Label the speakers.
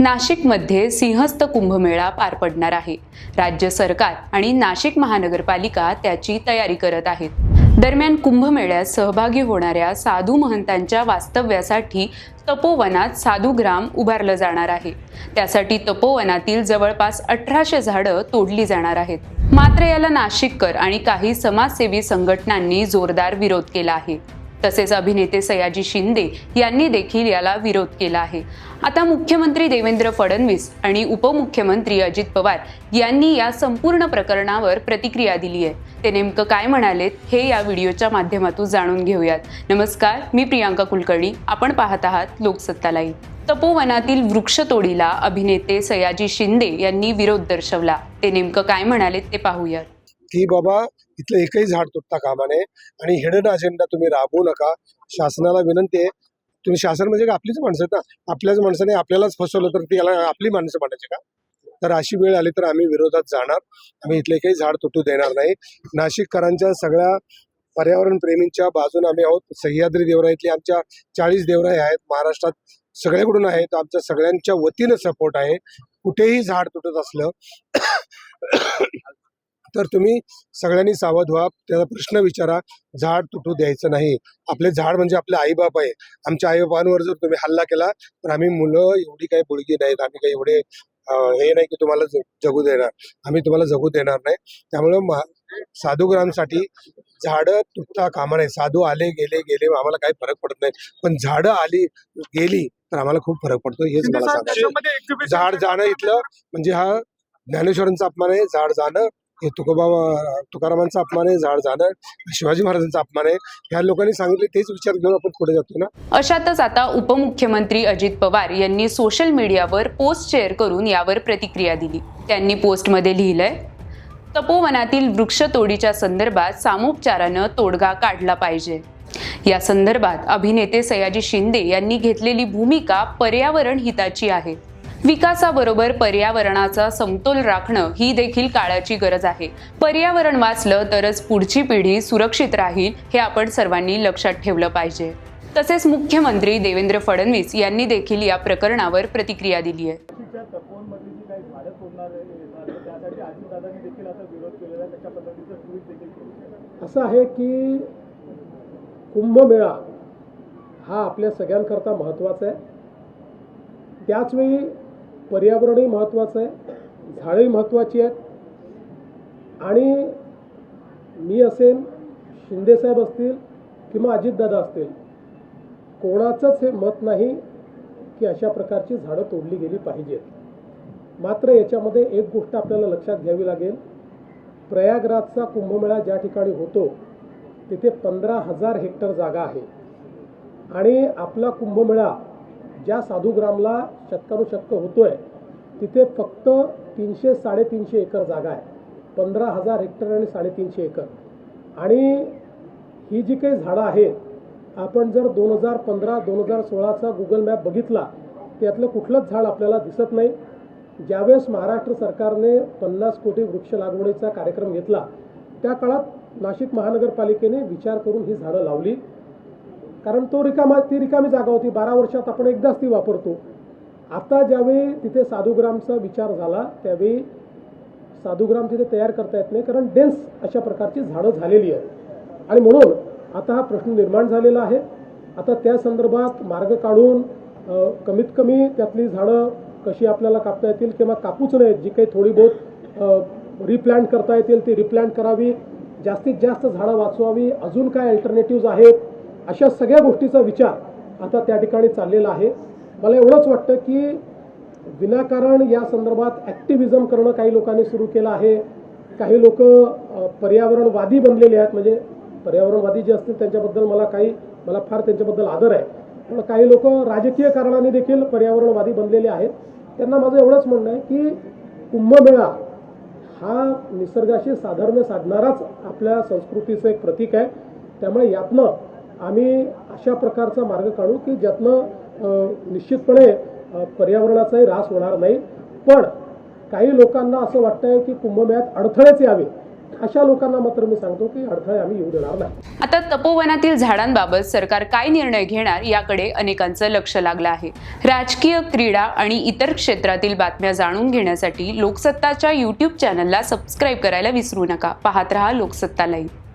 Speaker 1: नाशिकमध्ये सिंहस्थ कुंभमेळा पार पडणार आहे. राज्य सरकार आणि नाशिक महानगरपालिका त्याची तयारी करत आहेत. दरम्यान कुंभमेळ्यात सहभागी होणाऱ्या साधू महंतांच्या वास्तव्यासाठी तपोवनात साधूग्राम उभारलं जाणार आहे. त्यासाठी तपोवनातील जवळपास अठराशे झाडं तोडली जाणार आहेत. मात्र याला नाशिककर आणि काही समाजसेवी संघटनांनी जोरदार विरोध केला आहे. तसेच अभिनेते सयाजी शिंदे यांनी देखील याला विरोध केला आहे. आता मुख्यमंत्री देवेंद्र फडणवीस आणि उपमुख्यमंत्री अजित पवार यांनी या संपूर्ण प्रकरणावर प्रतिक्रिया दिली आहे. ते नेमकं काय म्हणालेत हे या व्हिडिओच्या माध्यमातून जाणून घेऊयात. नमस्कार मी प्रियांका कुलकर्णी. आपण पाहत आहात लोकसत्ता लाईव्ह. तपोवनातील वृक्षतोडीला अभिनेते सयाजी शिंदे यांनी विरोध दर्शवला. ते नेमकं काय म्हणालेत ते पाहूयात.
Speaker 2: की बाबा इथलं एकही झाड तुटता कामा नये आणि हिडन अजेंडा तुम्ही राबवू नका. शासनाला विनंती आहे. तुम्ही शासन म्हणजे का आपलीच माणसं आहेत ना? आपल्याच माणसाने आपल्यालाच फसवलं तर ती याला आपली माणसं म्हणायची का? तर अशी वेळ आली तर आम्ही विरोधात जाणार. आम्ही इथले काही झाड तुटू देणार नाही. नाशिककरांच्या सगळ्या पर्यावरण प्रेमींच्या बाजूने आम्ही आहोत. सह्याद्री देवराईतली आमच्या चाळीस देवराई आहेत. महाराष्ट्रात सगळ्याकडून आहेत. आमच्या सगळ्यांच्या वतीनं सपोर्ट आहे. कुठेही झाड तुटत असलं तर तुम्ही सगळ्यांनी सावध व्हा. त्याचा प्रश्न विचारा. झाड तुटू द्यायचं नाही. आपले झाड म्हणजे आपले आईबाप आहे. आमच्या आईबापांवर जर तुम्ही हल्ला केला तर आम्ही मुलं एवढी काही बुळगी नाहीत. आम्ही काही एवढे हे नाही की तुम्हाला जगू देणार. आम्ही तुम्हाला जगू देणार नाही. त्यामुळं मा साधूग्रामसाठी झाडं तुटता कामा नाही साधू आले गेले गेले आम्हाला काही फरक पडत नाही. पण झाडं आली गेली तर आम्हाला खूप फरक पडतो. हेच मला सांगायचं झाड जाणं इथलं म्हणजे हा ज्ञानेश्वरांचा अपमान आहे. झाड जाणं हे तुकोबा तुकारामांचा अपमान आहे झाड झालं शिवाजी महाराजांचा अपमान आहे. ह्या लोकांनी सांगितले तेच विचार घेऊन आपण पुढे जातो ना.
Speaker 1: अशातच आता उपमुख्यमंत्री अजित पवार यांनी सोशल मीडियावर पोस्ट शेअर करून यावर प्रतिक्रिया दिली. त्यांनी पोस्टमध्ये लिहिलंय तपोवनातील वृक्षतोडीच्या संदर्भात सामोपचारानं तोडगा काढला पाहिजे. या संदर्भात अभिनेते सयाजी शिंदे यांनी घेतलेली भूमिका पर्यावरण हिताची आहे. विकासाबरोबर पर्यावरणाचा समतोल राखणं ही देखील काळाची गरज आहे. पर्यावरण वाचलं तरच पुढची पिढी सुरक्षित राहील हे आपण सर्वांनी लक्षात ठेवलं पाहिजे. तसेच मुख्यमंत्री देवेंद्र फडणवीस यांनी देखील या प्रकरणावर प्रतिक्रिया दिली आहे.
Speaker 3: असा विरोध केलेला आहे त्याच्या पद्धतीचं ट्विट देखील केलं
Speaker 4: असं आहे की कुंभमेळा हा आपल्या सगळ्यांकरता महत्त्वाचा आहे. त्याचवेळी पर्यावरणही महत्त्वाचं आहे. झाडंही महत्त्वाची आहेत. आणि मी असेन शिंदेसाहेब असतील किंवा अजितदादा असतील कोणाचंच हे मत नाही की अशा प्रकारची झाडं तोडली गेली पाहिजेत. मात्र याच्यामध्ये एक गोष्ट आपल्याला लक्षात घ्यावी लागेल. प्रयागराजचा कुंभमेळा ज्या ठिकाणी होतो तिथे पंधरा हजार हेक्टर जागा आहे. आणि आपला कुंभमेळा ज्या साधूग्रामला शतकानुशतक होतोय तिथे फक्त तीनशे साडेतीनशे एकर जागा आहे. पंधरा हजार हेक्टर आणि साडेतीनशे एकर. आणि ही जी काही झाडं आहेत आपण जर दोन हजार पंधरा दोन हजार सोळाचा गुगल मॅप बघितला त्यातलं कुठलंच झाड आपल्याला दिसत नाही. ज्यावेळेस महाराष्ट्र सरकारने पन्नास कोटी वृक्ष लागवडीचा कार्यक्रम घेतला त्या काळात नाशिक महानगरपालिकेने विचार करून ही झाडं लावली. कारण तो रिकामा ती रिकामी जागा होती. बारा वर्षात आपण एकदाच ती वापरतो. आता ज्यावेळी तिथे साधुग्रामचा विचार झाला त्यावेळी साधुग्राम तिथे तयार करता येत नाही कारण डेन्स अशा प्रकारची झाडं झालेली आहेत. आणि म्हणून आता हा प्रश्न निर्माण झालेला आहे. आता त्या संदर्भात मार्ग काढून कमीत कमी त्यातली झाडं कशी आपल्याला कापता येतील किंवा कापूच नाहीत जी काही थोडी बहुत रिप्लांट करता येतील ती रिप्लांट करावी. जास्तीत जास्त झाडं वाचवावी. अजून काय अल्टरनेटिव्ज आहेत? अशा सगळ्या गोष्टीचा विचार आता त्या ठिकाणी चाललेला आहे. मला एवढंच वाटतं की विनाकारण या संदर्भात ॲक्टिव्हिजम करणं काही लोकांनी सुरू केलं आहे. काही लोक पर्यावरणवादी बनलेले आहेत. म्हणजे पर्यावरणवादी जे असतील त्यांच्याबद्दल मला काही मला फार त्यांच्याबद्दल आदर आहे. पण काही लोक राजकीय कारणाने देखील पर्यावरणवादी बनलेले आहेत. त्यांना माझं एवढंच म्हणणं आहे की कुंभमेळा हा निसर्गाशी साधर्म्य साधणाराच आपल्या संस्कृतीचं एक प्रतीक आहे. त्यामुळे यातनं आम्ही अशा प्रकारचा मार्ग काढू की ज्यातनं निश्चितपणे पर्यावरणाचाही ऱ्हास होणार नाही. पण काही लोकांना असं वाटतंय की कुंभमेळ्यात अडथळेच यावे. अशा लोकांना मात्र मी सांगतो की अडथळे आम्ही येऊ देणार नाही.
Speaker 1: आता तपोवनातील झाडांबाबत सरकार काय निर्णय घेणार याकडे अनेकांचं लक्ष लागलं आहे. राजकीय क्रीडा आणि इतर क्षेत्रातील बातम्या जाणून घेण्यासाठी लोकसत्ताच्या यूट्यूब चॅनलला सबस्क्राईब करायला विसरू नका. पाहत रहा लोकसत्ता लाईव्ह